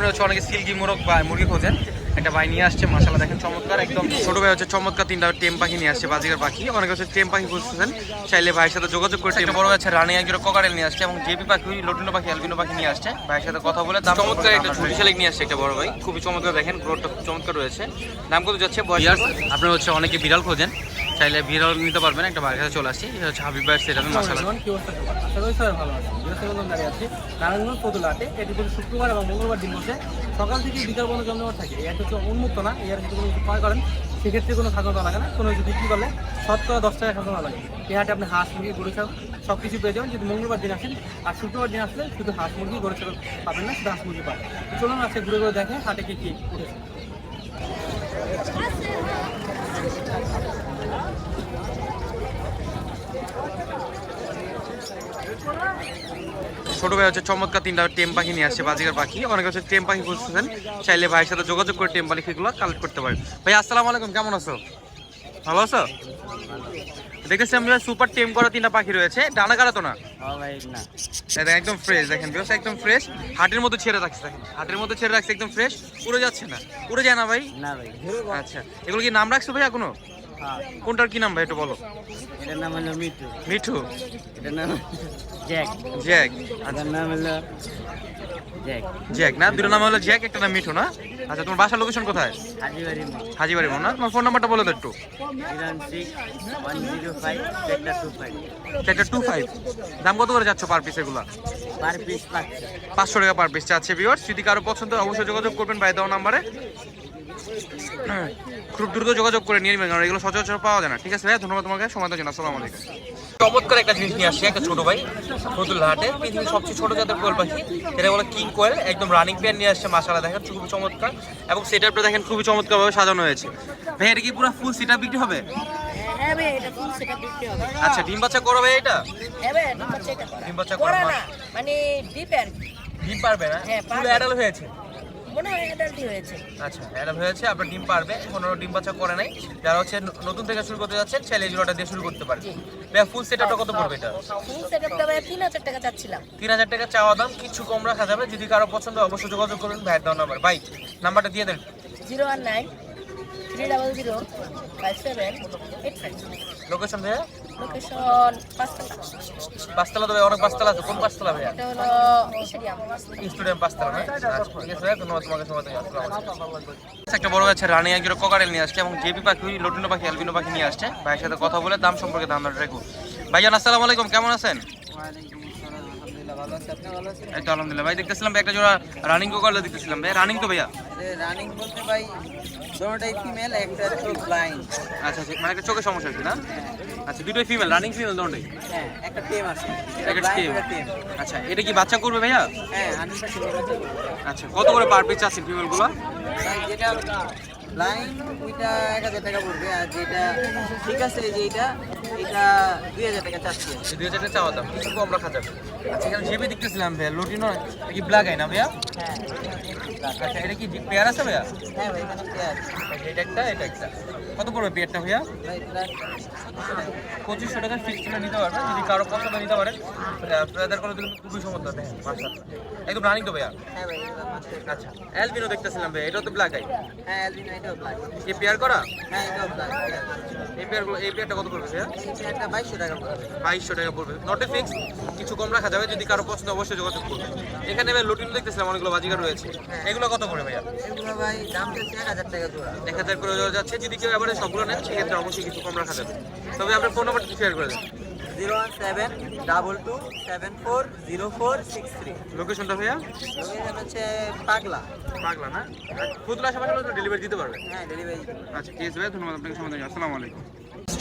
আপনি হচ্ছে অনেকে সিল্কি মোরগ বা মুরগি খোঁজেন। একটা ভাই নিয়ে আসছে মাসালা দেখেন চমৎকার। একদম ছোট ভাই হচ্ছে চমৎকার তিনটা টেম পাখি নিয়ে আসছে বাজিকার পাখি। অনেকে হচ্ছে টেম পাখি খুঁজতেছেন চাইলে ভাইয়ের সাথে যোগাযোগ করে একটা বড় হচ্ছে রানী একজন ককারেল নিয়ে আসছে এবং জেপি পাখি লটুনো পাখি অ্যালবিনো পাখি নিয়ে আসছে। ভাইয়ের সাথে কথা বলে দাম চমৎকার একটা ঝুড়ি শালিক নিয়ে আসছে একটা বড় ভাই। খুবই চমৎকার দেখেন গ্রোথটা চমৎকার রয়েছে। দাম কত যাচ্ছে? বয়স আপনার হচ্ছে অনেকে বিড়াল খোঁজেন। চাইলে বিড়াল নিতে পারবেন একটা ভাইয়ের সাথে চলে আসছি। এটা হচ্ছে হাবিব ভাইয়ের সেটা অবস্থা আশা করি ভালো আছে বৃহস্পতিবার দাঁড়িয়ে আছি। নারায়ণগঞ্জ এটি প্রতি শুক্রবার এবং মঙ্গলবার দিন বসে। সকাল থেকে বিকাল পর্যন্ত জমজমাট থাকে। এই হচ্ছে উন্মুক্ত না যদি কোনো কিছু ক্রয় করেন। সেক্ষেত্রে কোনো লাগে না। কোনো কিছু বিক্রি করলে শতকরা দশ টাকা লাগে। এই হাটে আপনি হাঁস মুরগি গরু ছাগল সব কিছু পেয়ে যাবেন। যদি মঙ্গলবার দিন আসেন আর শুক্রবার দিন আসলে শুধু হাঁস মুরগি গরু ছাগল পাবেন না শুধু হাঁস মুরগি পাবেন। চলুন আজকে ঘুরে ঘুরে দেখে হাটে কি কি উঠেছে। ছোট ভাই হচ্ছে চমৎকার তিনটা টেম পাখি নিয়ে আসছে বাজিকার পাখি। অনেকে হচ্ছে টেম পাখি খুঁজতেছেন চাইলে ভাইয়ের সাথে যোগাযোগ করে টেম পাখিগুলো কালেক্ট করতে পারেন। ভাই আসসালামু আলাইকুম কেমন আছো? ভালো আছো? দেখেছি আমরা সুপার টেম করা তিনটা পাখি রয়েছে। ডানা কাটা তো না? ভাই দেখেন, একদম ফ্রেশ দেখেন বিকজ একদম ফ্রেশ হাটের মধ্যে ছেড়ে রাখছে দেখেন। হাটের মধ্যে ছেড়ে রাখছে একদম ফ্রেশ উড়ে যাচ্ছে না। উড়ে যায় না ভাই? না ভাই। আচ্ছা এগুলো কি নাম রাখছো ভাই এখনও? কোনটার কি নাম ভাই একটু বলো? এটার নাম হলো মিটু মিঠু। এটার নাম জ্যাক জ্যাক এটার নাম হলো জ্যাক জ্যাক না? দুটো নাম হলো জ্যাক একটা নাম মিঠু না? আচ্ছা তোমার বাসার লোকেশন কোথায়? হাজিবাড়ি হাজিবাড়ি না? তোমার ফোন নাম্বারটা বলো তো একটু। চারটা টু ফাইভ একটা টু ফাইভ দাম কত করে যাচ্ছ পার পিস এগুলা? পার পিস পাঁচশো। টাকা পার পিস চাচ্ছে ভিওর্স যদি কারও পছন্দ হয় অবশ্যই যোগাযোগ করবেন ভাই দেওয়া নাম্বারে খুব দ্রুত যোগাযোগ করে নিয়ে নেবেন কারণ এগুলো সচরাচর পাওয়া যায় না। ঠিক আছে ভাই ধন্যবাদ তোমাকে সময় দেওয়ার জন্য আসসালামু আলাইকুম। চমৎকার একটা জিনিস নিয়ে আসছে একটা ছোট ভাই ফতুল হাটে পৃথিবীর সবচেয়ে ছোট জাতের কোয়েল পাখি। এটা বলে কিং কোয়েল একদম রানিং পেয়ার নিয়ে আসছে মাসালা দেখেন খুবই চমৎকার। এবং সেটআপটা দেখেন খুবই চমৎকারভাবে সাজানো হয়েছে। ভাই এটা কি পুরো ফুল সেটআপ বিক্রি হবে? হ্যাঁ ভাই এটা ফুল সেটা বিক্রি হবে। আচ্ছা ডিম বাচ্চা করো ভাই এটা? হ্যাঁ ডিম বাচ্চা এটা ডিম বাচ্চা করে করা না মানে ডিম পারবে না? হ্যাঁ, ফুল অ্যাডাল হয়েছে? মনে হয় অ্যাডাল্টই হয়েছে। আচ্ছা অ্যাডাল হয়েছে আপনার ডিম পারবে কোনো ডিম বাচ্চা করে নাই। যারা হচ্ছে নতুন থেকে শুরু করতে যাচ্ছেন চাইলে এই জোড়াটা দিয়ে শুরু করতে পারেন। ভাইয়া ফুল সেটআপটা কত পড়বে এটা? ফুল সেটআপটা ভাই টাকা চাচ্ছিলাম। চাওয়া দাম কিছু কম রাখা যাবে। যদি কারও পছন্দ অবশ্যই যোগাযোগ করবেন। ভাইয়ের দেওয়া নাম্বার ভাই নাম্বারটা দিয়ে দেন। Zero one nine three double zero five seven eight five. Location ভাইয়া? লোকেশন পাঁচতলা পাঁচতলা তো ভাই অনেক পাঁচতলা আছে। কোন পাঁচতলা ভাইয়া? এটা হলো স্টেডিয়াম স্টুডেন্ট পাঁচতলা না? আচ্ছা, ঠিক আছে ভাইয়া ধন্যবাদ তোমাকে সময় দেওয়ার জন্য। আসসালামু একটা বড় আছে রানী একজন কোকারেল নিয়ে আসছে এবং জেপি পাখি লটিনো পাখি অ্যালবিনো পাখি নিয়ে আসছে। ভাইয়ের সাথে কথা বলে দাম সম্পর্কে দাম রেখো। ভাইজান আসসালামু আলাইকুম কেমন আছেন আলহামদুলিল্লাহ ভালো আছে আপনি ভালো আছেন এই তো আলহামদুলিল্লাহ। ভাই দেখতেছিলাম একটা জোড়া রানিং কোকারলে দেখতেছিলাম। ভাই রানিং তো ভাইয়া? রানিং বলতে ভাই দুটোটাই ফিমেল একটা তো ব্লাইন্ড আচ্ছা আচ্ছা মানে একটা চোখের সমস্যা হচ্ছে না? আচ্ছা দুটোই ফিমেল রানিং ফিমেল দুটোই? হ্যাঁ একটা টেম আছে। একটা টেম আচ্ছা এটা কি বাচ্চা করবে ভাইয়া? হ্যাঁ আচ্ছা কত করে পার পিস আছেন ফিমেলগুলো ভাই যেটা ব্লাইন্ড ওইটা এক হাজার টাকা পড়বে আর যেটা ঠিক আছে যে এটা এটা দুই হাজার টাকা চাচ্ছি। দুই হাজার টাকা চাওয়া দাম কিছু কম রাখা যাবে। আচ্ছা এখানে জেবি দেখতেছিলাম ভাইয়া লুটিনো কি ব্ল্যাক আই না ভাইয়া? হ্যাঁ। আচ্ছা এটা কি পেয়ার আছে ভাইয়া? হ্যাঁ ভাই এখানে পেয়ার। এটা একটা এটা একটা। কত পড়বে পেয়ারটা ভাইয়া? পঁচিশশো টাকা ফিক্স করে নিতে পারবেন যদি কারও পছন্দ নিতে পারেন আপনাদের কোনো দিন খুবই সমস্যা হবে একদম রানিং তো ভাইয়া? হ্যাঁ ভাই আচ্ছা অ্যালবিনো দেখতেছিলাম ভাইয়া এটাও তো ব্ল্যাক আই হ্যাঁ অ্যালবিনো এটাও ব্ল্যাক এই পেয়ার করা? হ্যাঁ এটাও ব্ল্যাক এই পেয়ারগুলো এই পেয়ারটা কত পড়বে ভাইয়া? পেয়ারটা বাইশশো টাকা পড়বে। বাইশশো টাকা পড়বে। নট এ ফিক্স কিছু কম রাখা যাবে যদি কারও পছন্দ অবশ্যই যোগাযোগ করবে। এখানে এবার লুটিন দেখতেছিলাম অনেকগুলো বাজিকার রয়েছে। এগুলো কত করে ভাইয়া? এগুলো ভাই দাম এক হাজার টাকা জোড়া। এক হাজার করে যাচ্ছে যদি কেউ এবারে সবগুলো নেন সেক্ষেত্রে অবশ্যই কিছু কম রাখা যাবে। তবে আপনার ফোন নাম্বারটা শেয়ার করে দেন। Zero one seven double two seven four zero four six three. লোকেশনটা ভাইয়া? লোকেশন হচ্ছে পাগলা। পাগলা না? ফুতুল তো ডেলিভারি দিতে পারবে। হ্যাঁ ডেলিভারি আচ্ছা ঠিক আছে ভাই ধন্যবাদ আপনাকে সময় আসসালামু আলাইকুম।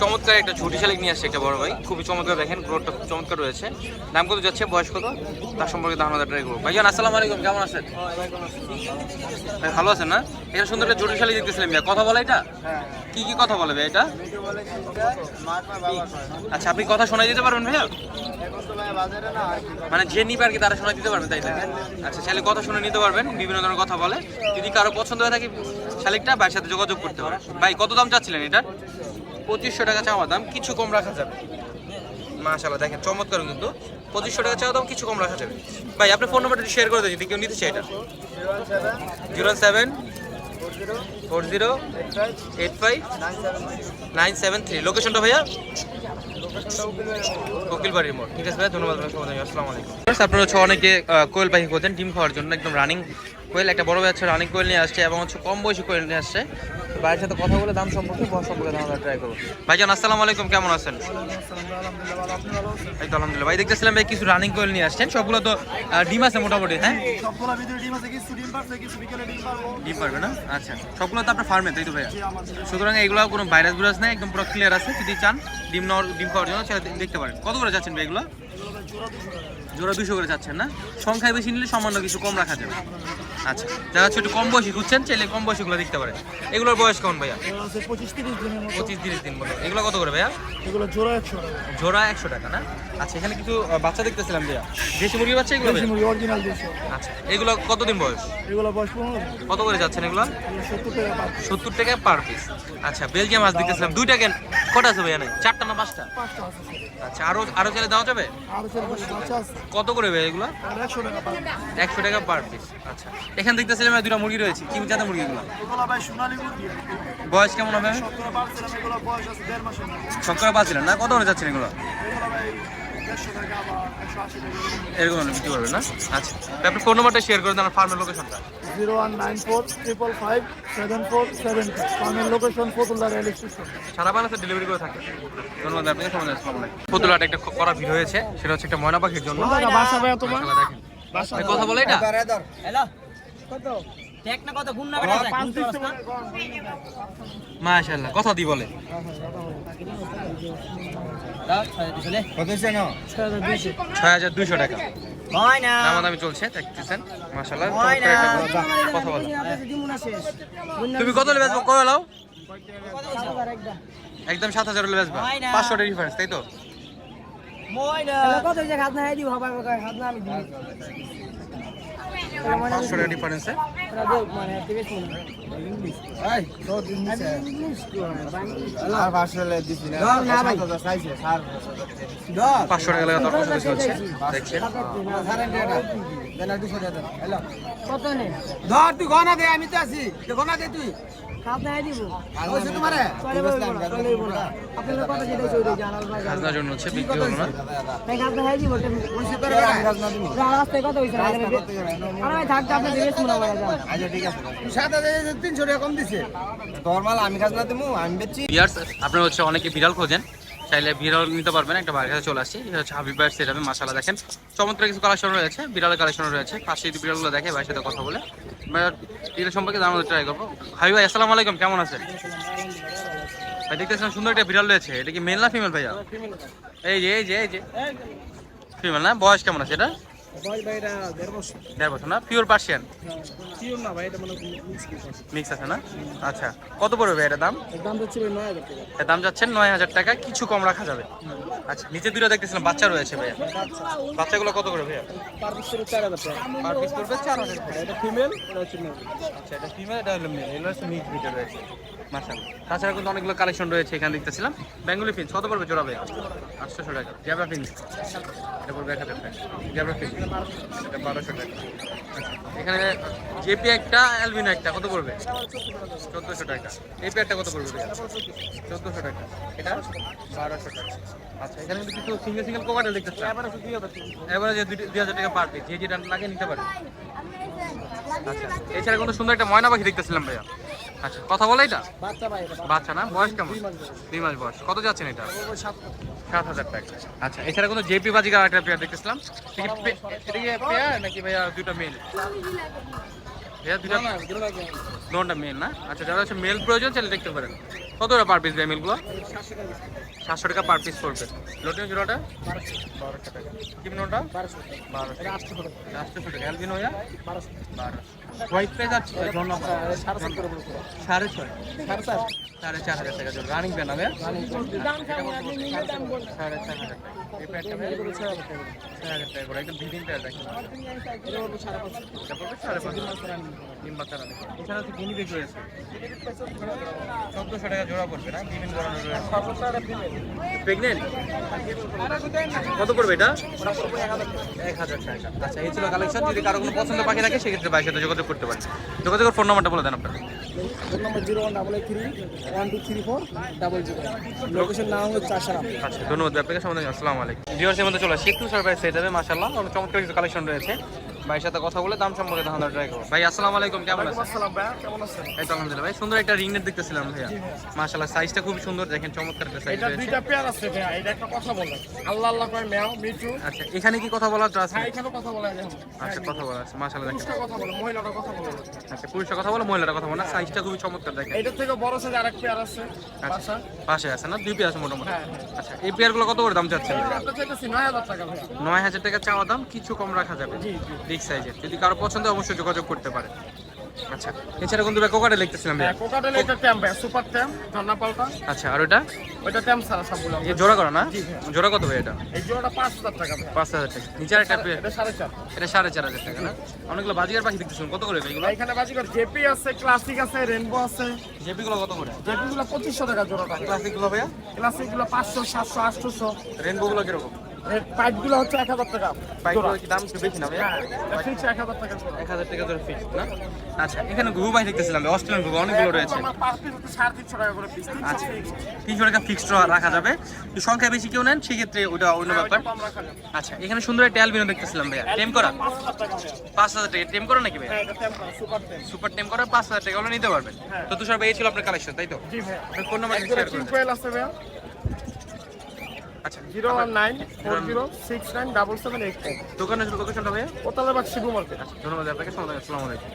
চমৎকার একটা ঝুটি শালিক নিয়ে আসছে একটা বড় ভাই। খুবই চমৎকার দেখেন গ্রোথটা খুব চমৎকার রয়েছে। দাম কত যাচ্ছে, বয়স কত? তার সম্পর্কে আমাদের ট্রাই করব। ভাইজান, আসসালামু আলাইকুম, কেমন আছেন? ভাই, ভালো আছেন, না? এটা সুন্দর একটা ঝুটি শালিক দেখতেছিলাম ভাই কথা বলে এটা? কি কি কথা বলে ভাই এটা? আচ্ছা আপনি কথা শোনাই দিতে পারবেন ভাইয়া? মানে যে নিবে আর কি, তারা শোনাই দিতে পারবেন তাই না আচ্ছা শালিক কথা শুনে নিতে পারবেন, বিভিন্ন ধরনের কথা বলে। যদি কারও পছন্দ হয়ে থাকে শালিকটা, ভাইয়ের সাথে যোগাযোগ করতে পারে। ভাই, কত দাম চাচ্ছিলেন এটা? পঁচিশশো টাকা চাওয়া দাম, কিছু কম রাখা যাবে। মাশাল্লাহ দেখেন, চমৎকার কিন্তু। পঁচিশশো টাকা চাওয়া দাম, কিছু কম রাখা যাবে। ভাই আপনার ফোন নাম্বারটা শেয়ার করে দেন, যদি কেউ নিতে চাই এটা। Zero seven, four zero, eight five, nine seven three. লোকেশনটা ভাইয়া? কোকিল বাড়ির মোড়। ঠিক আছে ভাই ধন্যবাদ আসসালামু আলাইকুম। হচ্ছে অনেকে কোয়েল পাখি খোঁজেন, ডিম খাওয়ার জন্য, একদম রানিং কোয়েল, একটা বড় বাচ্চা রানিং কোয়েল নিয়ে আসছে এবং হচ্ছে কম বয়সী কোয়েল নিয়ে আসছে। ভাইয়ের সাথে কথা বলে দাম সম্পর্কে বয়স সম্পর্কে দাম ট্রাই করব। ভাইজান আসসালামু আলাইকুম কেমন আছেন? এই তো আলহামদুলিল্লাহ ভাই দেখতেছিলাম ভাই কিছু রানিং কোয়েল নিয়ে আসছেন। সবগুলো তো ডিম আছে মোটামুটি হ্যাঁ? সবগুলো ভিতরে ডিম আছে কিছু ডিম পারছে কিছু বিকেলে ডিম পারব। ডিম পারবে না? আচ্ছা সবগুলো তো আপনার ফার্মে তাই তো ভাইয়া? সুতরাং এগুলো কোনো ভাইরাস ভাইরাস নেই একদম পুরো ক্লিয়ার আছে। যদি চান ডিম নেওয়ার ডিম খাওয়ার জন্য সেটা দেখতে পারেন। কত করে যাচ্ছেন ভাই এগুলো? জোড়া দুশো করে যাচ্ছেন না? সংখ্যায় বেশি নিলে সামান্য কিছু কম রাখা যাবে। আচ্ছা যারা একটু কম বয়সী খুঁজছেন চাইলে কম বয়সীগুলো দেখতে পারেন। এগুলোর বয়স কেমন ভাইয়া? পঁচিশ তিরিশ দিনের পঁচিশ তিরিশ দিন বলো এগুলো কত করে ভাইয়া? এগুলো জোড়া একশো টাকা। জোড়া একশো টাকা না? আচ্ছা এখানে কিছু বাচ্চা দেখতেছিলাম ভাইয়া। দেশি মুরগি বাচ্চা এগুলো দেশি মুরগি অরিজিনাল দেশি। আচ্ছা এগুলো কতদিন বয়স? এগুলো বয়স কত করে যাচ্ছেন এগুলো? সত্তর টাকা পার সত্তর টাকা পার পিস আচ্ছা বেলজিয়াম মাছ দেখতেছিলাম। দুইটা কেন কটা আছে ভাইয়া নাই চারটা না পাঁচটা। আচ্ছা আরও আরও চাইলে দেওয়া যাবে? কত করে ভাই এগুলো? একশো টাকা পার পিস আচ্ছা এখানে দেখতেছিলাম দুটা মুরগি রয়েছে। কি জাতের মুরগিগুলো এগুলো? ভাই সোনালি মুরগি। বয়স কেমন হবে? মতো। সকালে পাচ্ছিলেন না কত করে যাচ্ছেন এগুলো? এরকম বিক্রি করবেন না? আচ্ছা। আপনি ফোন নাম্বারটা শেয়ার করে দেন ফার্মের লোকেশনটা zero one nine four triple five seven four seven two. আমার লোকেশন ফতুল্লা রেল স্টেশন সারা বাংলাদেশে ডেলিভারি করে থাকে। ধন্যবাদ আপনাকে সময় ফতুল্লাটা একটা করা ভিড় হয়েছে সেটা হচ্ছে একটা ময়না পাখির জন্য। বাসা ভাই তোমার মাশাআল্লাহ, দেখেন। ভাই, কথা বলে এটা? মাশাআল্লাহ কথা দি বলে। ছয় হাজার দুইশো। টাকা। হয় দামি চলছে দেখতেছেন। কথা বলে। তুমি কত হলে বেচবো? কয় লাও? একদম সাত হাজার হয় পাঁচশো ডিফারেন্স তাই তো? হয় কত দিব আমি পাঁচশো টাকা ডিফারেন্সে পাঁচশো টাকা লাগা দেখছেন কত নেই ধর তুই গনা দে আমি তো আছি। গনা দে তুই। খাজনার জন্য হচ্ছে বিক্রি হলো না? রাস্তায় থাকতে আপনি তিনশো টাকা কম দিছে। আমি বেচছি। বিয়ার্স আপনারা হচ্ছে অনেকে বিড়াল খোঁজেন চাইলে বিড়াল নিতে পারবেন একটা বাড়ির কাছে চলে আসছি। এটা হচ্ছে হাবিব ভাইয়ের সেট মাসালা দেখেন। চমৎকার কিছু কালেকশন রয়েছে বিড়ালের কালেকশন রয়েছে। পাশে যদি বিড়ালগুলো দেখে ভাইয়ের সাথে কথা বলে। বিড়াল সম্পর্কে জানানোর ট্রাই করব। হাবিব ভাই আসসালামু আলাইকুম কেমন আছেন? ভাই দেখতেছিলাম সুন্দর একটা বিড়াল রয়েছে। এটা কি মেল না ফিমেল ভাইয়া? এই যে এই যে এই যে। ফিমেল না? বয়স কেমন আছে এটা? ভাই ভাই এটা দেড় বছর। দেড় বছর না? পিওর পার্সিয়ান না ভাই এটা মানে মিক্স আছে। না? আচ্ছা কত পড়বে ভাই এটার দাম দাম হচ্ছে ভাই নয় হাজার টাকা। দাম যাচ্ছেন নয় হাজার টাকা কিছু কম রাখা যাবে। আচ্ছা নিচে দুটো দেখতেছিলাম বাচ্চা রয়েছে ভাইয়া। বাচ্চাগুলো কত করে ভাইয়া? পার পিস করে চার হাজার টাকা। পার পিস করবে চার হাজার টাকা। এটা ফিমেল এটা হচ্ছে মেল আচ্ছা এটা ফিমেল এটা হলো মেল এগুলো হচ্ছে মিক্স ভিতরে রয়েছে। তাছাড়া কিন্তু অনেকগুলো কালেকশন রয়েছে এখানে দেখতেছিলাম। বেঙ্গলি ফিন্স কত পড়বে জোড়া ভাইয়া আটশোশো টাকা। জ্যাবরা ফিন্স এটা বারোশো টাকা। এখানে জেপি একটা অ্যালবিনো একটা, কত পড়বে? চোদ্দোশো টাকা। এই পেয়ারটা কত পড়বে? চোদ্দোশো টাকা। এটা বারোশো টাকা। আচ্ছা এখানে কিন্তু হাজার টাকা যে যেটা লাগে নিতে পারে। আচ্ছা এছাড়া কিন্তু সুন্দর একটা ময়না পাখি দেখতেছিলাম ভাইয়া। আচ্ছা কথা বলে এটা? বাচ্চা ভাই বাচ্চা না? বয়স কেমন? দুই মাস বয়স। কত যাচ্ছেন এটা? সাত হাজার। টাকা। আচ্ছা এছাড়া কোনো জেপি বাজিকা একটা পেয়ার দেখতেছিলাম? পেয়ার নাকি ভাইয়া দুটো মেল ভাইয়া দুটা দুটা মেল না? আচ্ছা যারা হচ্ছে মেল প্রয়োজন চাইলে দেখতে পারেন। কত টাকা পার পিস ভাই মেলগুলো সাতশো টাকা পার পিস পড়বে। লোটিন জোড়াটা কিমনোটা বারোশো আটশোশো টাকা। অ্যালবিনো ভাইয়া বারোশো। হোয়াইট পেজ আছে সাড়ে ছয়। সাড়ে চার হাজার টাকা রানিং প্যান হবে? সাড়ে চার হাজার এই প্যাডটা ভাই? ছয় হাজার টাকা করে। একদম ভিডিং পড়বে সাড়ে পাঁচ ডিম বাচ্চা এছাড়া গুনি বেশ রয়েছে চোদ্দোশো টাকা জোড়া পড়বে না? বিভিন্ন ধরনের রয়েছে। প্রেগনেন্ট কত পড়বে এটা? এক হাজার টাকা। আচ্ছা এই ছিল কালেকশন যদি কারও কোনো পছন্দ পাখি থাকে সেক্ষেত্রে বাইকের সাথে যোগাযোগ করতে পারেন। যোগাযোগের ফোন নাম্বারটা বলে দেন আপনার phone number zero one double eight three one two three four double zero location নাম চাষারাম। আচ্ছা ধন্যবাদ আপনাকে। সম্বন্ধে আসসালামু আলাইকুম। ভিউয়ার্সের মধ্যে চলে আসি। একটু সার্ভাইস হয়ে যাবে মাশাআল্লাহ। অনেক চমৎকার কিছু কালেকশন রয়েছে। ভাইয়ের সাথে কথা বলে দাম সম্পর্কে ধারণা ট্রাই করব। ভাই আসসালামু আলাইকুম কেমন আছেন? আসসালাম ভাইয়া কেমন আছেন? এই তো আলহামদুলিল্লাহ। ভাই সুন্দর একটা রিং নেট দেখতেছিলাম ভাইয়া। মাশাআল্লাহ সাইজটা খুব সুন্দর দেখেন চমৎকার একটা সাইজ এটা দুইটা পেয়ার আছে এটা একটা কথা বলে। আল্লাহ আল্লাহ করে মেয়াও মিঠু। আচ্ছা এখানে কি কথা বলার আছে? হ্যাঁ এখানে কথা বলা যায়। আচ্ছা কথা বলা আছে মাশাআল্লাহ দেখেন। কথা বলে মহিলাটা কথা বলে। আচ্ছা পুরুষের কথা বলো মহিলার কথা বলো সাইজটা খুবই চমৎকার দেখেন। এটার থেকে বড় সাইজ আরেক পেয়ার আছে আচ্ছা পাশে আছে না? দুই পেয়ার আছে মোটামুটি। হ্যাঁ, হ্যাঁ। আচ্ছা এই পেয়ারগুলো কত করে দাম চাচ্ছেন? এটা চাইতেছি নয় হাজার টাকা ভাইয়া। নয় হাজার টাকা চাওয়া দাম কিছু কম রাখা যাবে। জি জি। বিগ সাইজের যদি কারও পছন্দ হয় অবশ্যই যোগাযোগ করতে পারে আচ্ছা এছাড়া কোকাটে লিখতেছিলাম এটা ট্যাম ভাইয়া সুপার ট্যাম ঝর্ণা পাল্টা আচ্ছা আর ওটা? ছাড়া সবগুলো এই জোড়া করা না? জোড়া কত ভাই এটা? এই জোড়াটা পাঁচ হাজার টাকা ভাইয়া। পাঁচ হাজার টাকা। নিচে একটা পেয়ার এটা সাড়ে চার। এটা সাড়ে চার হাজার টাকা না? অনেকগুলো বাজিকার পাখি দেখতেছেন কত করে ভাই এগুলো? এখানে বাজিকর জেপি আছে ক্লাসিক আছে রেনবো আছে। জেপিগুলো কত করে? জেপি গুলো পঁচিশশো টাকা জোড়াটা ক্লাসিকগুলো ভাইয়া? ক্লাসিকগুলো পাঁচশো সাতশো আটশোশো। রেনবোগুলো কীরকম? পাইপগুলো হচ্ছে এক হাজার টাকা। বাইকগুলো কি দাম একটু বেশি না হ্যাঁ ফিক্স এক হাজার টাকা এক হাজার টাকা ধরে ফিক্স না? আচ্ছা এখানে ঘুঘু পাখি দেখতেছিলাম ভাই, অস্ট্রেলিয়ান ঘুঘু অনেকগুলো রয়েছে। তিনশো টাকা করে আচ্ছা। তিনশো টাকা ফিক্সড রাখা যাবে। সংখ্যা বেশি কেউ নেন সেক্ষেত্রে ওটা অন্য ব্যাপার। রাখা যাবে। আচ্ছা এখানে সুন্দর একটা অ্যালবিনো দেখতেছিলাম ভাইয়া। টেম করা? পাঁচ হাজার টাকা টেম করা নাকি ভাইয়া? হ্যাঁ সুপার টেম করা পাঁচ হাজার টাকা নিতে পারবেন। তো তুষার ভাই এই ছিল আপনার কালেকশন তাই তো? ফোন নাম্বার একজোড়া শেয়ার করে দেন। কিংকোয়েল আছে ভাইয়া আচ্ছা zero one nine four zero six nine double seven eight five দোকানের লোকেশনটা ভাইয়া? কোতালাবাগ শিবু মার্কেট। ধন্যবাদ আপনাকে আসসালামু আলাইকুম।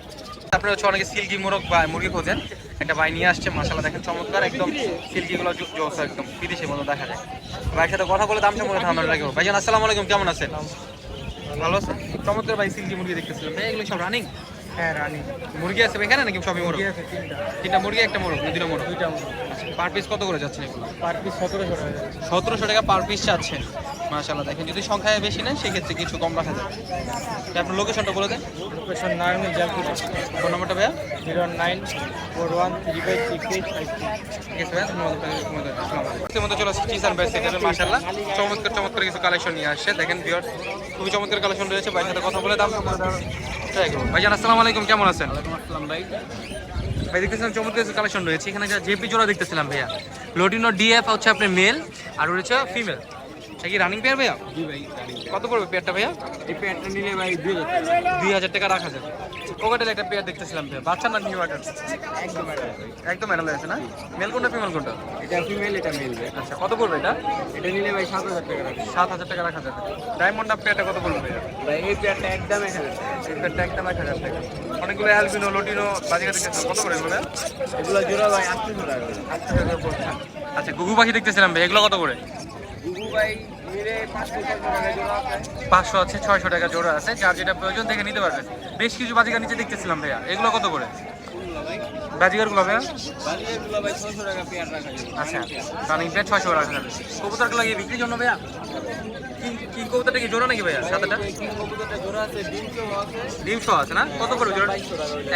আপনারা হচ্ছে অনেকে সিল্কি মোরগ বা মুরগি খোঁজেন একটা ভাই নিয়ে আসছে মশালা দেখেন চমৎকার একদম সিল্কিগুলো জোস একদম বিদেশি মতো দেখা যায়। ভাইয়ের সাথে কথা বলে দাম সম্পর্কে ধারণা রাখব। ভাইজান আসসালামু আলাইকুম কেমন আছেন? ভালো আছেন? চমৎকার ভাই সিল্কি মুরগি দেখতেছিলাম। ভাই এগুলো সব রানিং হ্যাঁ রানি মুরগি আছে এখানে নাকি সবই মোরগ? তিনটা। তিনটা মুরগি একটা মোরগ দুটো মোরগ। দুইটা পার পিস কত করে যাচ্ছে এগুলো? পার পিস সতেরোশো টাকা সতেরোশো টাকা পার পিস চাচ্ছে মাশাল্লাহ দেখেন যদি সংখ্যায় বেশি নেন সেক্ষেত্রে কিছু কম রাখা তো আপনার লোকেশনটা বলে দেন। লোকেশন নারায়ণ জালপুর ফোন নাম্বারটা ভাইয়া? Zero nine four one three five six eight five ঠিক আছে ভাইয়া। মধ্যে চলে আসছি চিজ বেস্ট এখানে মাশাল্লাহ চমৎকার চমৎকার কিছু কালেকশন নিয়ে আসছে। দেখেন ভিউয়ার খুবই চমৎকার কালেকশন রয়েছে। ভাইয়ের সাথে কথা বলে দাম। ভাইজান আসসালামু আলাইকুম কেমন আছেন? আসসালাম ভাই। ভাই, দেখতেছিলাম চমৎকার কালেকশন রয়েছে। এখানে যা জেপি জোড়া দেখতেছিলাম ভাইয়া। লোটিনো ডিএফ হচ্ছে আপনি মেল আর রয়েছে ফিমেল সে কি রানিং পেয়ার ভাইয়া? কত পড়বে পেয়ারটা ভাইয়া? এই প্যান্টটা নিলে ভাই দুই হাজার টাকা। রাখা যাবে। কোকাটেল একটা পেয়ার দেখতেছিলাম ভাইয়া। বাচ্চা না নিউ আটার একদম একদম মেডাল আছে না? মেল কোনটা ফিমেল কোনটা? এটা ফিমেল এটা মেল আচ্ছা কত পড়বে এটা? এটা নিলে ভাই সাত হাজার টাকা রাখবে সাত হাজার টাকা রাখা যাবে। ডায়মন্ড আপ পেয়ারটা কত পড়বে ভাইয়া? ভাই এই প্যান্টটা একদম এক হাজার এই পেয়ারটা একদম এক হাজার টাকা। অনেকগুলো অ্যালবিনো লোটিনো বাজিকা দেখতেছিলাম কত করে এগুলো এগুলো জোড়া ভাই আটশোশো টাকা আচ্ছা টাকা পড়ছে। আচ্ছা গুগু পাখি দেখতেছিলাম ভাই এগুলো কত করে গুগু ভাই পাঁচশো আছে। ছয়শো টাকা জোড়া আছে। যার যেটা প্রয়োজন দেখে নিতে পারবেন। বেশ কিছু বাজিকার নিচে দেখতেছিলাম ভাইয়া। এগুলো কত করে? বাজিকারগুলো ভাইয়া? আচ্ছা রানিং পেয়ার ছয়শো রাখা যাবে। কবুতরগুলো কি বিক্রির জন্য ভাইয়া? কি কি কবুতরটা কি জোড়া নাকি ভাইয়া সাদাটা? আছে ডিমশো আছে। না? কত করে জোড়া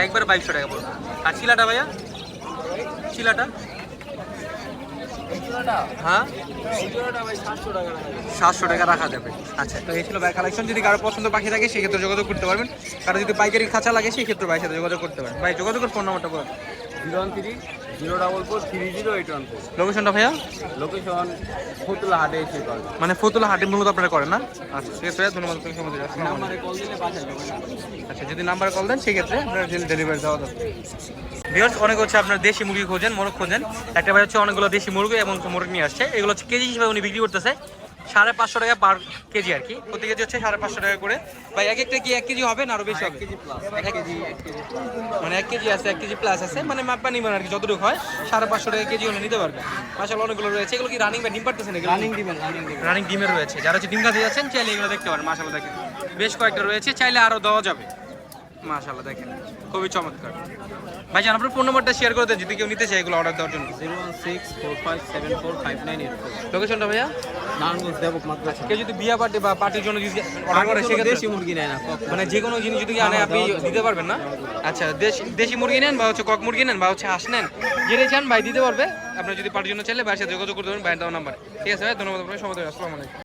একবার বাইশশো টাকা পড়বে। আর চিলাটা ভাইয়া? চিলাটা হ্যাঁ? সাতশো টাকা রাখা যাবে। আচ্ছা তো এই ছিল ভাই কালেকশন যদি কারও পছন্দ পাখি থাকে সেক্ষেত্রে যোগাযোগ করতে পারবেন। কারও যদি পাইকারি খাঁচা লাগে সেক্ষেত্রে ভাইয়ের সাথে যোগাযোগ করতে পারেন। ভাই যোগাযোগের ফোন নাম্বারটা বলুন। Zero one three zero double four three zero eight one four. লোকেশনটা ভাইয়া? লোকেশন ফুতুলা হাটে এসে মানে ফতুল্লা হাটে মূলত আপনারা করেন না? আচ্ছা ঠিক আছে ধন্যবাদ আপনাকে সময় নাম্বারে কল দিলে বাসায় আচ্ছা যদি নাম্বার কল দেন সেক্ষেত্রে আপনার ডেলিভারি দেওয়া যাবে। অনেক হচ্ছে আপনার দেশি মুরগি খোঁজেন মোরগ খোঁজেন। একটা ভাই হচ্ছে অনেকগুলো দেশি মুরগি এবং মোরগ নিয়ে আসছে। এগুলো হচ্ছে কেজি হিসেবে উনি বিক্রি করতেছে। সাড়ে পাঁচশো টাকা পার কেজি আর কি। প্রতি কেজি হচ্ছে সাড়ে পাঁচশো টাকা করে। ভাই এক একটা কি এক কেজি হবে না আরও বেশি হবে? মানে এক কেজি আছে এক কেজি প্লাস আছে। মানে মাপা নিবেন আর কি যতটুকু হয় সাড়ে পাঁচশো টাকা কেজি হলে নিতে পারবে। মাসাল অনেকগুলো রয়েছে। এগুলো কি রানিং বা ডিম পারতেছে নাকি রানিং দিবেন রানিং ডিমের। রয়েছে। যারা হচ্ছে ডিম কাজে যাচ্ছেন চাইলে এগুলো দেখতে পারেন মাসাল দেখেন। বেশ কয়েকটা রয়েছে চাইলে আরও দেওয়া যাবে। মাশাআল্লাহ দেখেন। খুবই চমৎকার। ভাইজান আপনার ফোন নাম্বারটা শেয়ার করে দেন যদি কেউ নিতে চায় এগুলো অর্ডার দেওয়ার জন্য। Zero one six four five seven four five nine eight লোকেশনটা ভাইয়া? নারায়ণগঞ্জ দেবক মাদ্রাসা কেউ যদি বিয়া পার্টি বা পার্টির জন্য যদি অর্ডার করে সেক্ষেত্রে দেশি মুরগি নেয় না মানে যে কোনো জিনিস যদি আনে আপনি দিতে পারবেন না? আচ্ছা দেশি দেশি মুরগি নেন বা হচ্ছে কক মুরগি নেন বা হচ্ছে হাঁস নেন যেটা চান ভাই দিতে পারবে। আপনি যদি পার্টির জন্য চাইলে ভাইয়ের সাথে যোগাযোগ করতে পারেন ভাইয়ের দেওয়া নাম্বার ঠিক আছে ভাই ধন্যবাদ আপনাকে সময় আসসালামু আলাইকুম।